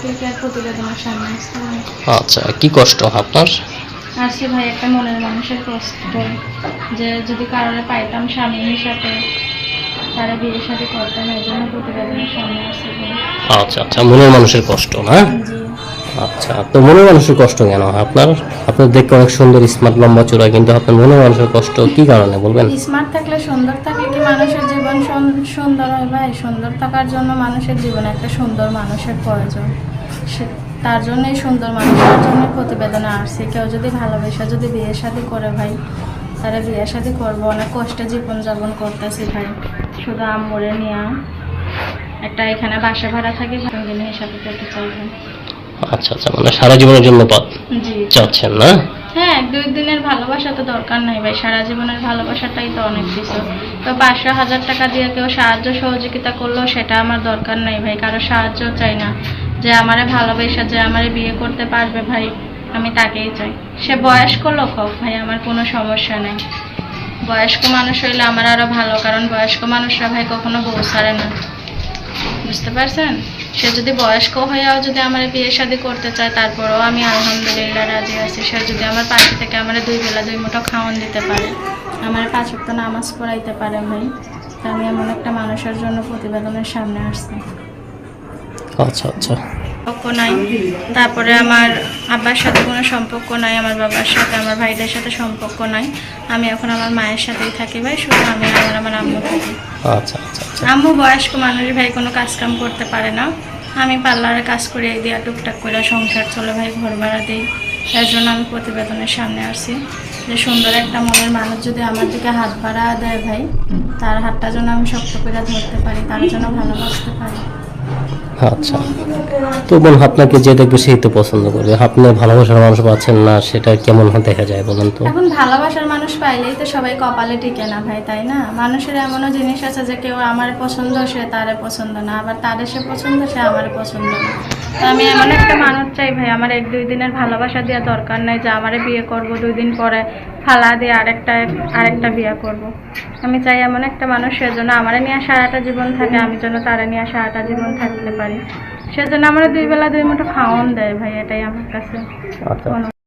থাকলে কি আর প্রতিবেদনের সামনে আসতে হয় আচ্ছা কি কষ্ট আপনার? আর সে ভাই একটা মনের মানুষের কষ্ট যে যদি কারোর পাইতাম স্বামী হিসাবে তারা বিয়ে শাদী করতাম এই জন্য প্রতিবেদনের সামনে আচ্ছা আচ্ছা মনের মানুষের কষ্ট না? আচ্ছা তো মনের মানুষের কষ্ট কেন? আপনার আপনার দেখতে অনেক সুন্দর স্মার্ট লম্বা চূড়া কিন্তু আপনার মনের মানুষের কষ্ট কি কারণে? বলবেন। স্মার্ট সুন্দর থাকলে কি মানুষের জীবন সুন্দর হয় ভাই। সুন্দর থাকার জন্য মানুষের জীবনে একটা সুন্দর মানুষের প্রয়োজন। তার জন্যই সুন্দর মানুষের জন্য প্রতিবেদনে আসছে। কেউ যদি ভালোবেসে যদি বিয়ে শাদী করে ভাই তারা বিয়ে শাদী করব। অনেক কষ্টে জীবনযাপন করতেছি ভাই। শুধু আম্মুরে নিয়ে একটা এখানে বাসা ভাড়া থাকে সঙ্গে নিয়ে শাদী করতে চাইবেন আচ্ছা আচ্ছা মানে সারা জীবনের জন্য পা- জি। চাচ্ছেন না? হ্যাঁ দুই দিনের ভালোবাসা তো দরকার নাই ভাই। সারা জীবনের ভালোবাসাটাই তো অনেক কিছু। তো পাঁচশো হাজার টাকা দিয়ে কেউ সাহায্য সহযোগিতা করলেও সেটা আমার দরকার নাই ভাই। কারও সাহায্য চাই না। যে আমারে ভালোবাসা, যে আমারে বিয়ে করতে পারবে ভাই, আমি তাকেই চাই। সে বয়স্ক লোক হোক ভাই, আমার কোনো সমস্যা নেই। বয়স্ক মানুষ হইলে আমার আরও ভালো, কারণ বয়স্ক মানুষরা ভাই কখনো বউ ছাড়ে না। বুঝতে পারছেন? সে যদি বয়স্ক হয়েও যদি আমার বিয়ে শাদী করতে চায়, তারপরেও আমি আলহামদুলিল্লাহ রাজি আছি। সে যদি আমার পাশে থেকে আমার দুই বেলা দুই মুঠো খাওয়ান দিতে পারে, আমার পাঁচ ওয়াক্ত নামাজ পড়াইতে পারে ভাই। আমি এমন একটা মানুষের জন্য প্রতিবেদনের সামনে আসছি। আচ্ছা আচ্ছা। সম্পর্ক নাই। তারপরে আমার আব্বার সাথে কোনো সম্পর্ক নাই আমার বাবার সাথে আমার ভাইদের সাথে সম্পর্ক নাই। আমি এখন আমার মায়ের সাথেই থাকি ভাই শুধু আমি আর আমার আম্মু থাকি। আচ্ছা আচ্ছা আচ্ছা। আম্মু বয়স্ক মানুষ ভাই কোনো কাজ কাম করতে পারে না। আমি পার্লারে কাজ করে এই দিয়া টুকটাক করে সংসার চলে ভাই ঘর ভাড়া দিই। তার জন্য আমি প্রতিবেদনের সামনে আসছি যে সুন্দর একটা মনের মানুষ যদি আমার দিকে হাত বাড়া দেয় ভাই তার হাতটা যেন আমি শক্ত করে ধরতে পারি তার জন্য ভালোবাসতে পারি। আচ্ছা। তো আপনাকে যে দেখবে সেই তো পছন্দ করবে। আপনি ভালোবাসার মানুষ পাচ্ছেন না, সেটা কেমন দেখা যায় বলেন তো? এখন ভালোবাসার মানুষ পাইলেই তো সবাই কপালে টিকে না ভাই, তাই না? মানুষের এমনও জিনিস আছে যে কেউ আমার পছন্দ, সে তারে পছন্দ না। আবার তারে সে পছন্দ, সে আমার পছন্দ না। আমি এমন একটা মানুষ চাই ভাই, আমার এক দুই দিনের ভালোবাসা দেওয়া দরকার নাই যে আমারে বিয়ে করব, দুই দিন পরে ফালা দিয়ে আরেকটা আরেকটা বিয়ে করব। আমি চাই এমন একটা মানুষ সেজন্য আমারে নিয়ে সারাটা জীবন থাকে, আমি যেন তারা নিয়ে সারাটা জীবন থাকতে পারি। সেজন্য আমরা দুই বেলা দুই মুঠো খাওয়ান দেয় ভাই এটাই আমার কাছে আচ্ছা।